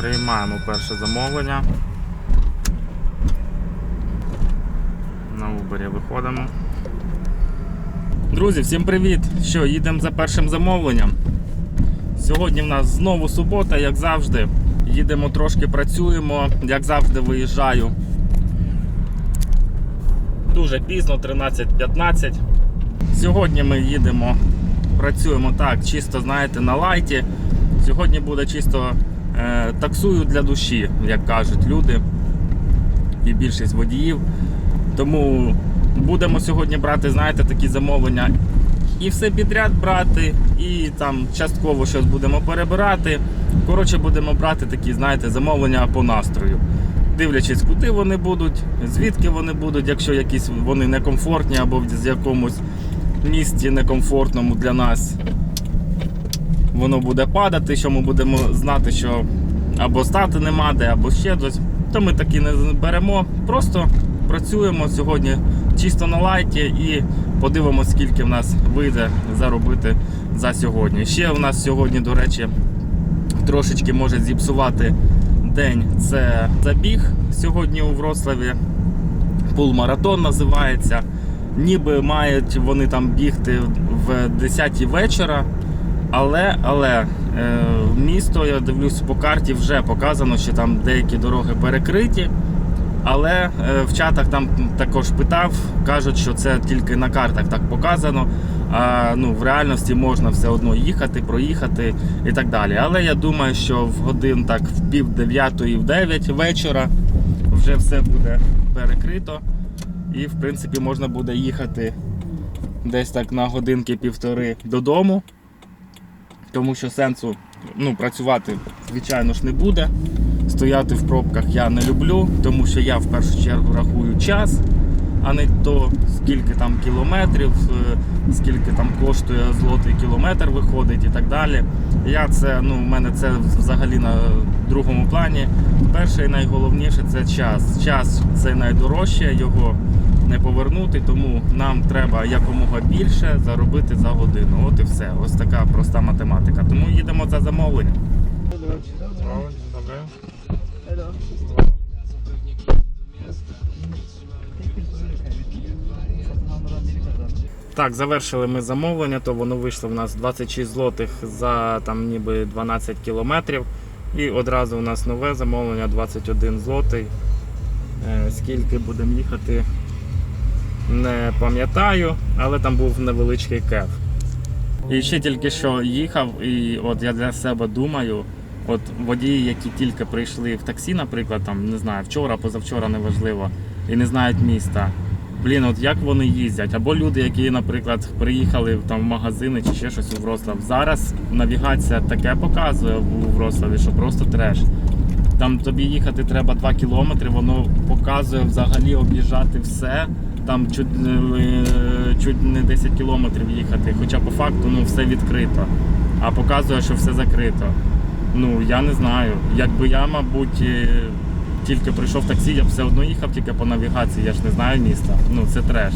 Приймаємо перше замовлення. На Uber виходимо. Друзі, всім привіт! Що, їдемо за першим замовленням. Сьогодні в нас знову субота, як завжди. Їдемо трошки працюємо, як завжди виїжджаю. Дуже пізно, 13.15. Сьогодні ми їдемо, працюємо так, чисто, знаєте, на лайті. Сьогодні буде чисто таксую для душі, як кажуть люди і більшість водіїв. Тому будемо сьогодні брати, знаєте, такі замовлення. І все підряд брати, і там частково щось будемо перебирати. Коротше, будемо брати такі, знаєте, замовлення по настрою. Дивлячись, куди вони будуть, звідки вони будуть, якщо якісь вони некомфортні або в якомусь місті некомфортному для нас воно буде падати, що ми будемо знати, що або стати нема де, або ще щось, то ми такі не беремо. Просто працюємо сьогодні чисто на лайті і подивимося, скільки в нас вийде заробити за сьогодні. Ще у нас сьогодні, до речі, трошечки може зіпсувати день. Це забіг сьогодні у Вроцлаві. Пул-маратон називається. Ніби мають вони там бігти в 10 вечора. Але, але е, місто, я дивлюсь по карті, вже показано, що там деякі дороги перекриті. Але е, в чатах там також питав, кажуть, що це тільки на картах так показано. А ну, в реальності можна все одно їхати, проїхати і так далі. Але я думаю, що в годин так в пів дев'ятої, в дев'ять вечора вже все буде перекрито. І в принципі можна буде їхати десь так на годинки півтори додому тому що сенсу ну, працювати, звичайно ж, не буде. Стояти в пробках я не люблю, тому що я в першу чергу рахую час, а не то, скільки там кілометрів, е, скільки там коштує злотий кілометр виходить і так далі. Я це, ну, в мене це взагалі на другому плані. Перше і найголовніше це час. Час це найдорожче, його не повернути, тому нам треба якомога більше заробити за годину. От і все. Ось така проста математика. Тому їдемо за замовленням. Так, завершили ми замовлення, то воно вийшло в нас 26 злотих за там ніби 12 кілометрів. І одразу у нас нове замовлення 21 злотий. Е, Скільки будемо їхати, не пам'ятаю, але там був невеличкий кеф. І ще тільки що їхав, і от я для себе думаю, от водії, які тільки прийшли в таксі, наприклад, там не знаю, вчора, позавчора неважливо, і не знають міста. Блін, от як вони їздять? Або люди, які, наприклад, приїхали там в магазини чи ще щось у Вроцлав. Зараз навігація таке показує у Вроцлаві, що просто треш. Там тобі їхати треба 2 кілометри, воно показує взагалі об'їжджати все. Там чуть, не- чуть не 10 кілометрів їхати, хоча по факту ну, все відкрито, а показує, що все закрито. Ну, я не знаю. Якби я, мабуть, е, тільки прийшов таксі, я б все одно їхав тільки по навігації, я ж не знаю міста. Ну, це треш.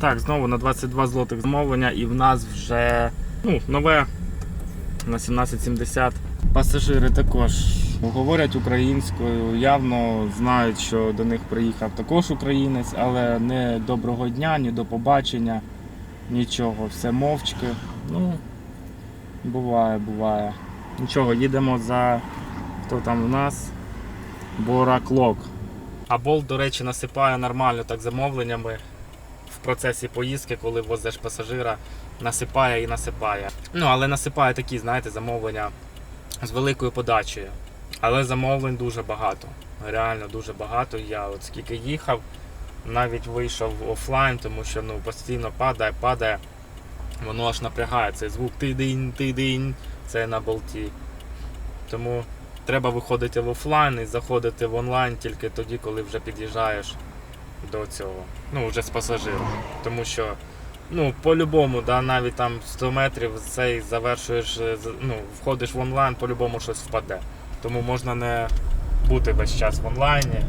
Так, знову на 22 злотих замовлення і в нас вже ну, нове на 1770. Пасажири також говорять українською, явно знають, що до них приїхав також українець, але не доброго дня, ні до побачення, нічого, все мовчки. Ну, буває, буває. Нічого, їдемо за хто там у нас? Бораклок. А болт, до речі, насипає нормально так замовленнями в процесі поїздки, коли возиш пасажира, насипає і насипає. Ну, але насипає такі, знаєте, замовлення з великою подачею. Але замовлень дуже багато. Реально дуже багато. Я от скільки їхав, навіть вийшов офлайн, тому що ну, постійно падає, падає. Воно аж напрягає цей звук ти-динь, ти-динь, це на болті. Тому треба виходити в офлайн і заходити в онлайн тільки тоді, коли вже під'їжджаєш до цього. Ну, вже з пасажиром. Тому що, ну, по-любому, да, навіть там 100 метрів цей завершуєш, е, ну, входиш в онлайн, по-любому щось впаде. Тому можна не бути весь час в онлайні.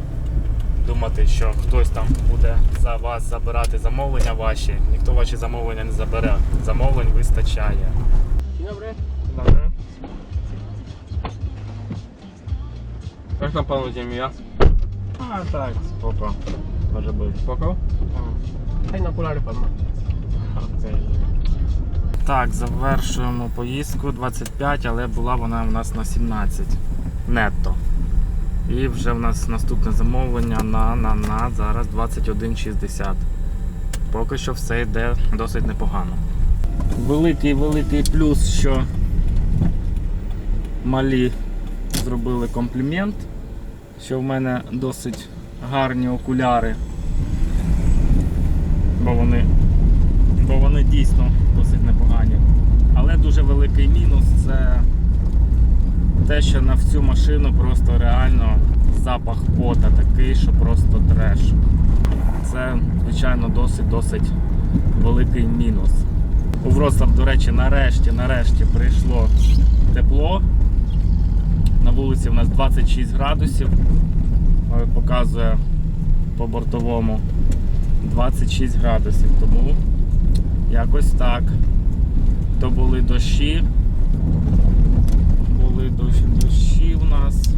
думати, що хтось там буде за вас забирати замовлення ваші. Ніхто ваші замовлення не забере. Замовлень вистачає. Dobry. Добре. Jak tam panu ziemia? А, так, споко. Може бути. Spoko? Fajne okulary pan Так, завершуємо поїздку 25, але була вона у нас на 17 нетто. І вже в нас наступне замовлення на, на, на зараз 21,60. Поки що все йде досить непогано. Великий великий плюс, що малі зробили комплімент, що в мене досить гарні окуляри. Бо вони бо вони дійсно досить непогані. Але дуже великий мінус це те, що на всю машину просто реально запах пота такий, що просто треш. Це, звичайно, досить-досить великий мінус. У Вроцлав, до речі, нарешті, нарешті прийшло тепло. На вулиці в нас 26 градусів. Показує по бортовому 26 градусів. Тому Якось так. То були дощі. Були дощі, дощі в нас.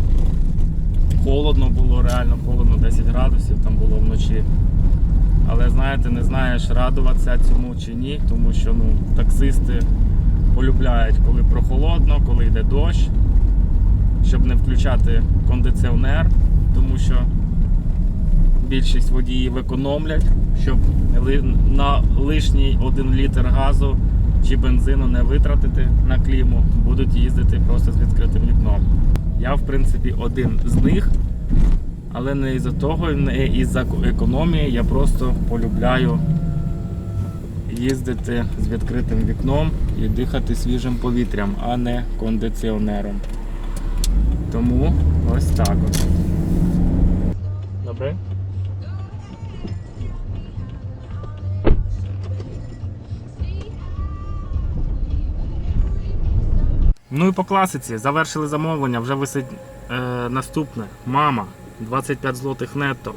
Холодно було, реально холодно, 10 градусів там було вночі. Але знаєте, не знаєш, радуватися цьому чи ні, тому що ну, таксисти полюбляють, коли прохолодно, коли йде дощ, щоб не включати кондиціонер, тому що більшість водіїв економлять, щоб на лишній 1 літр газу чи бензину не витратити на кліму, будуть їздити просто з відкритим вікном. Я, в принципі, один з них, але не із-за того, не із-за економії, я просто полюбляю їздити з відкритим вікном і дихати свіжим повітрям, а не кондиціонером. Тому ось так. Добре? Ну і по класиці завершили замовлення, вже висить е, наступне. Мама 25 злотих нетто.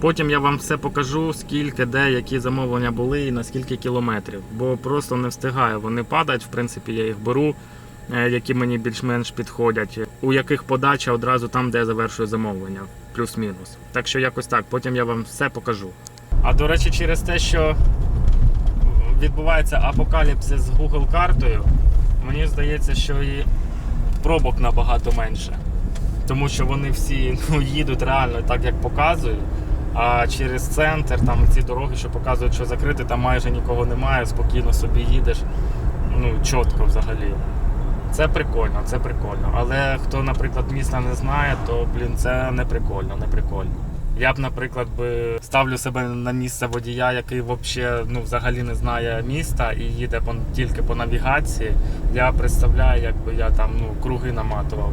Потім я вам все покажу, скільки, де, які замовлення були і на скільки кілометрів. Бо просто не встигаю. Вони падають, в принципі, я їх беру, е, які мені більш-менш підходять. У яких подача одразу там, де я завершую замовлення, плюс-мінус. Так що якось так, потім я вам все покажу. А до речі, через те, що відбувається апокаліпсис з Google картою, мені здається, що і пробок набагато менше. Тому що вони всі ну, їдуть реально так, як показують. А через центр, там ці дороги, що показують, що закрити, там майже нікого немає, спокійно собі їдеш. Ну, чітко взагалі. Це прикольно, це прикольно. Але хто, наприклад, міста не знає, то блін, це не прикольно, не прикольно. Я б, наприклад, би ставлю себе на місце водія, який вообще, ну, взагалі не знає міста і їде по, тільки по навігації. Я представляю, якби я там ну, круги наматував.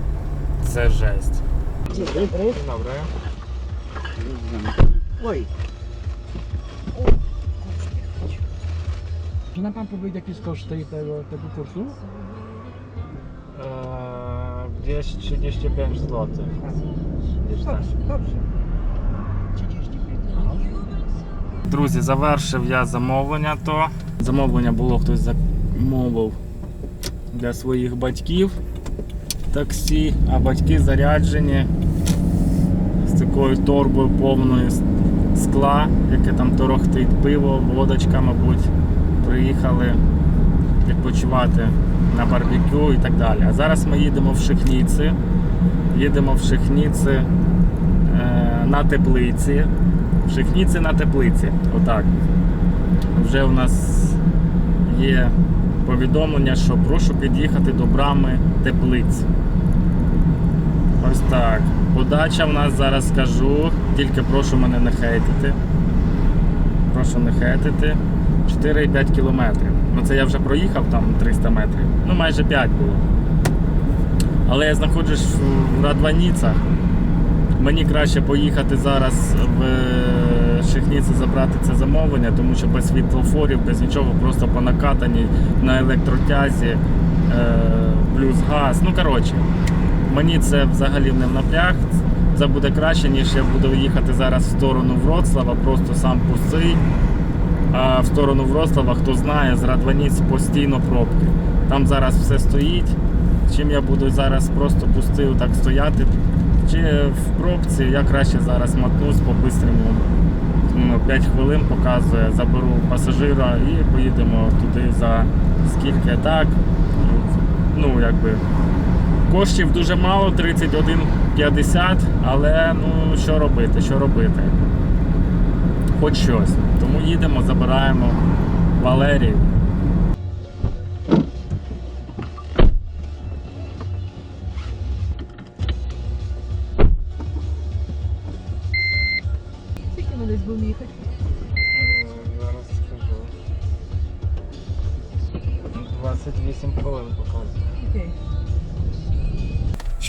Це жесть. Добре. Oj. Czy nam pan powiedzieć, jaki jest koszt tej, tego, tego kursu? Eee, gdzieś 35 zł. Gdzieś tak. Dobrze, dobrze. Друзі, завершив я замовлення то. Замовлення було, хтось замовив для своїх батьків таксі, а батьки заряджені з такою торбою повною скла, яке там торохтить пиво, водочка, мабуть, приїхали відпочивати на барбекю і так далі. А зараз ми їдемо в Шихніці. Їдемо в Шихніці е, на теплиці. Шихніці на теплиці. Отак. Вже у нас є повідомлення, що прошу під'їхати до брами теплиць. Ось так. Подача в нас зараз скажу, тільки прошу мене не хейтити. Прошу не хейтити. 4,5 кілометрів. Ну це я вже проїхав там 300 метрів. Ну майже 5 було. Але я знаходжусь в Радваніцах. Мені краще поїхати зараз в е, Шихніці забрати це замовлення, тому що без світлофорів, без нічого, просто по накатаній на електротязі, е, плюс газ. Ну коротше, мені це взагалі не в напряг. Це буде краще, ніж я буду їхати зараз в сторону Вроцлава, просто сам пустий. А в сторону Вроцлава, хто знає, з Радваніць постійно пробки. Там зараз все стоїть. Чим я буду зараз просто пустив так стояти. Чи в пробці я краще зараз мотнусь по бистрому. Ну, 5 хвилин показує, заберу пасажира і поїдемо туди за скільки так. Ну, якби. Коштів дуже мало, 31,50, але ну що робити, що робити? Хоч щось. Тому їдемо, забираємо Валерію.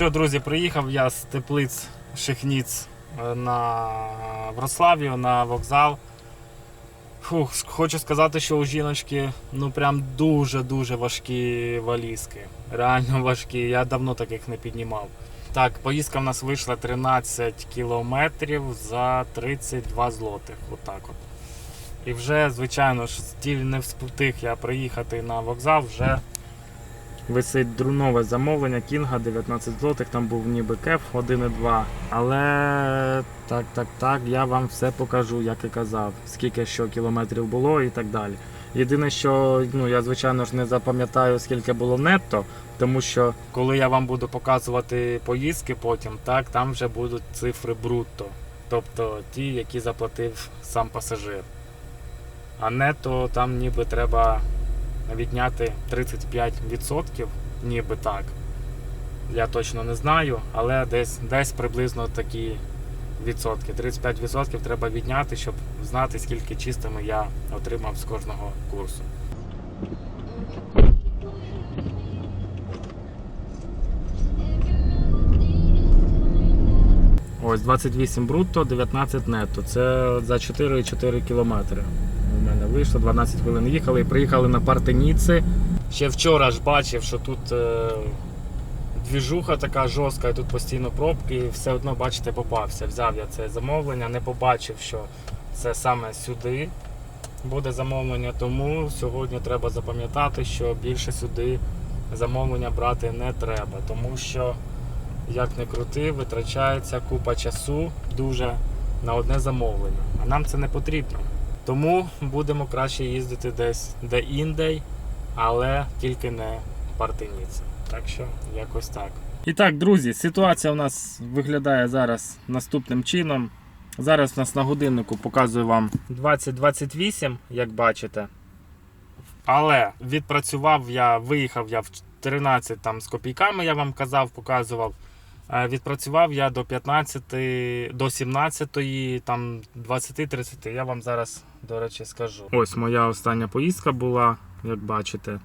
Що, друзі, приїхав я з теплиць Шехніц е, на Врославію на вокзал. Фух, хочу сказати, що у жіночки ну прям дуже-дуже важкі валізки. Реально важкі. Я давно таких не піднімав. Так, поїздка в нас вийшла 13 кілометрів за 32 злотих. Отак от. І вже, звичайно ж, стіль не встиг я приїхати на вокзал, вже Висить друнове замовлення Кінга 19 злотих, там був ніби кеф 1,2. Але так, так, так, я вам все покажу, як і казав, скільки що кілометрів було і так далі. Єдине, що ну, я звичайно ж не запам'ятаю, скільки було нетто, тому що коли я вам буду показувати поїздки потім, так, там вже будуть цифри брутто. Тобто ті, які заплатив сам пасажир. А нетто там ніби треба відняти 35%, ніби так. Я точно не знаю, але десь, десь приблизно такі відсотки. 35% треба відняти, щоб знати, скільки чистими я отримав з кожного курсу. Ось 28 брутто, 19 нетто. Це за 4,4 кілометри. Вийшло 12 хвилин. Їхали і приїхали на Партеніці. Ще вчора ж бачив, що тут е, двіжуха така жорстка, і тут постійно пробки, і все одно, бачите, попався. Взяв я це замовлення, не побачив, що це саме сюди буде замовлення. Тому сьогодні треба запам'ятати, що більше сюди замовлення брати не треба, тому що як не крути, витрачається купа часу дуже на одне замовлення. А нам це не потрібно. Тому будемо краще їздити десь де індей, але тільки не партиніці. Так що якось так. І так, друзі, ситуація у нас виглядає зараз наступним чином. Зараз у нас на годиннику показую вам 2028, як бачите. Але відпрацював я, виїхав я в 13 там з копійками, я вам казав, показував. Е, Відпрацював я до 15, до 17, там 20-30. Я вам зараз, до речі, скажу. Ось моя остання поїздка була, як бачите.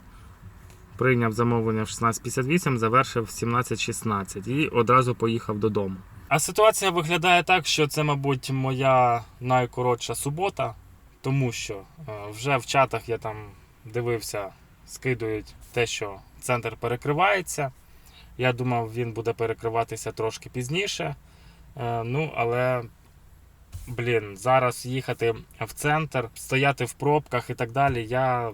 Прийняв замовлення в 16.58, завершив в 17.16 і одразу поїхав додому. А ситуація виглядає так, що це, мабуть, моя найкоротша субота, тому що е, вже в чатах я там дивився, скидують те, що центр перекривається. Я думав, він буде перекриватися трошки пізніше. Е, Ну, але, блін, зараз їхати в центр, стояти в пробках і так далі. Я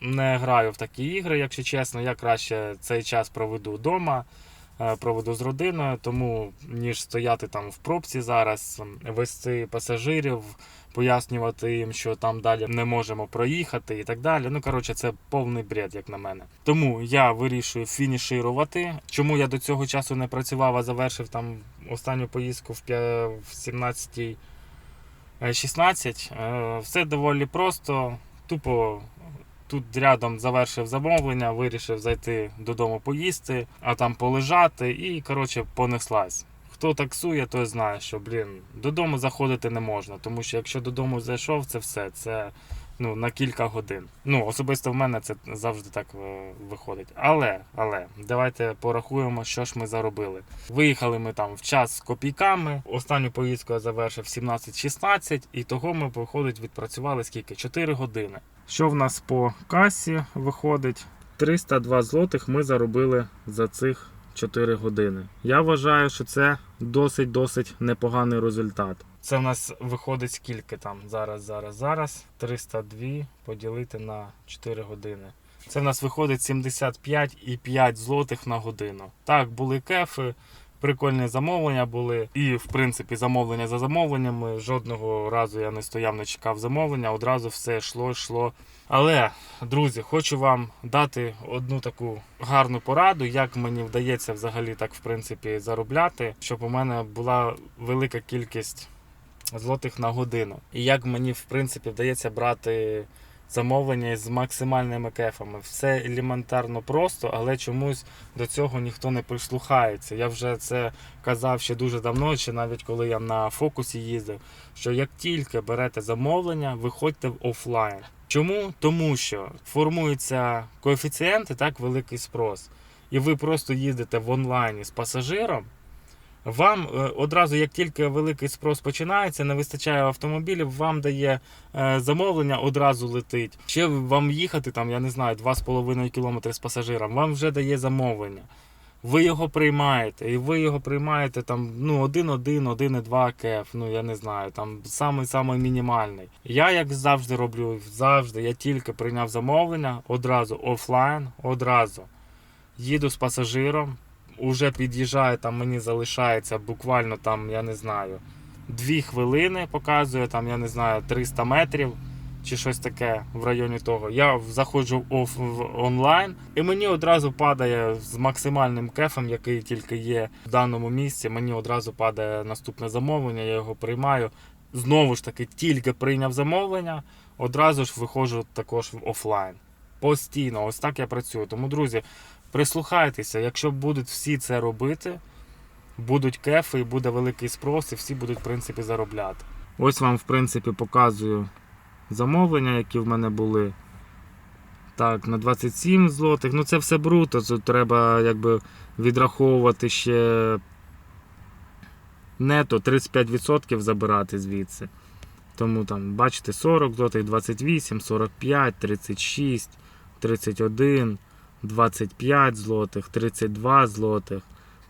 не граю в такі ігри, якщо чесно. Я краще цей час проведу вдома, е, проведу з родиною, тому ніж стояти там в пробці зараз, вести пасажирів, пояснювати їм, що там далі не можемо проїхати і так далі. Ну, коротше, це повний бред, як на мене. Тому я вирішую фініширувати. Чому я до цього часу не працював, а завершив там останню поїздку в п'я- в 17 16. Е, Все доволі просто. Тупо тут рядом завершив замовлення, вирішив зайти додому поїсти, а там полежати і, коротше, понеслась. Хто таксує, той знає, що блін, додому заходити не можна, тому що якщо додому зайшов, це все. Це ну, на кілька годин. Ну, особисто в мене це завжди так е, виходить. Але, але, давайте порахуємо, що ж ми заробили. Виїхали ми там в час з копійками. Останню поїздку я завершив 17-16, і того ми, виходить, відпрацювали скільки? 4 години. Що в нас по касі виходить? 302 злотих ми заробили за цих 4 години. Я вважаю, що це досить-досить непоганий результат. Це в нас виходить скільки там зараз, зараз, зараз. 302 поділити на 4 години. Це в нас виходить 75,5 злотих на годину. Так, були кефи, прикольні замовлення були. І, в принципі, замовлення за замовленнями. Жодного разу я не стояв, не чекав замовлення, одразу все йшло, йшло. Але, друзі, хочу вам дати одну таку гарну пораду, як мені вдається взагалі так, в принципі, заробляти, щоб у мене була велика кількість злотих на годину. І як мені, в принципі, вдається брати замовлення з максимальними кефами. Все елементарно просто, але чомусь до цього ніхто не прислухається. Я вже це казав ще дуже давно, чи навіть коли я на фокусі їздив, що як тільки берете замовлення, виходьте в офлайн. Чому? Тому що формуються коефіцієнти, так великий спрос, і ви просто їздите в онлайні з пасажиром. Вам е, одразу, як тільки великий спрос починається, не вистачає автомобілів, вам дає е, замовлення, одразу летить. Ще вам їхати там, я не знаю, 2,5 км з пасажиром, вам вже дає замовлення. Ви його приймаєте, і ви його приймаєте там ну 1-1, 1,2 кеф, ну я не знаю, там самий самий мінімальний. Я як завжди роблю, завжди, я тільки прийняв замовлення, одразу офлайн, одразу їду з пасажиром, уже під'їжджаю, там мені залишається буквально там, я не знаю, 2 хвилини показує, там, я не знаю, 300 метрів чи щось таке в районі того. Я заходжу оф- онлайн, і мені одразу падає з максимальним кефом, який тільки є в даному місці. Мені одразу падає наступне замовлення, я його приймаю. Знову ж таки, тільки прийняв замовлення, одразу ж виходжу також в офлайн. Постійно, ось так я працюю. Тому, друзі, прислухайтеся, якщо будуть всі це робити, будуть кефи і буде великий спрос, і всі будуть, в принципі, заробляти. Ось вам, в принципі, показую замовлення, які в мене були. Так, на 27 злотих. Ну це все бруто. Тут треба якби відраховувати ще нето 35% забирати звідси. Тому там, бачите, 40 злотих, 28, 45, 36, 31, 25 злотих, 32 злотих,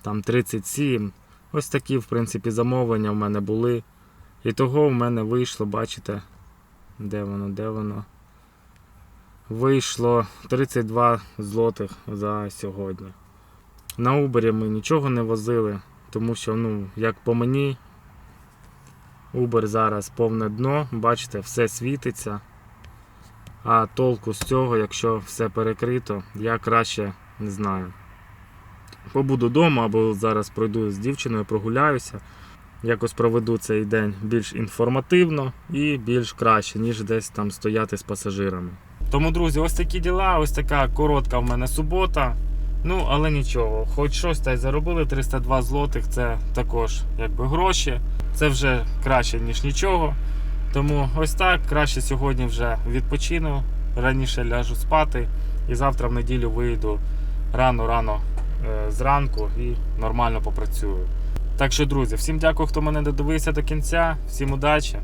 там 37. Ось такі, в принципі, замовлення в мене були. І того в мене вийшло, бачите, де воно, де воно? Вийшло 32 злотих за сьогодні. На Uber ми нічого не возили, тому що, ну, як по мені, Uber зараз повне дно, бачите, все світиться. А толку з цього, якщо все перекрито, я краще не знаю. Побуду вдома або зараз пройду з дівчиною, прогуляюся. Якось проведу цей день більш інформативно і більш краще, ніж десь там стояти з пасажирами. Тому, друзі, ось такі діла, ось така коротка в мене субота. Ну, але нічого, хоч щось та й заробили 302 злотих, це також якби гроші. Це вже краще, ніж нічого. Тому ось так, краще сьогодні вже відпочину, раніше ляжу спати і завтра в неділю вийду рано-рано е, зранку і нормально попрацюю. Так що, друзі, всім дякую, хто мене додивився до кінця, всім удачі.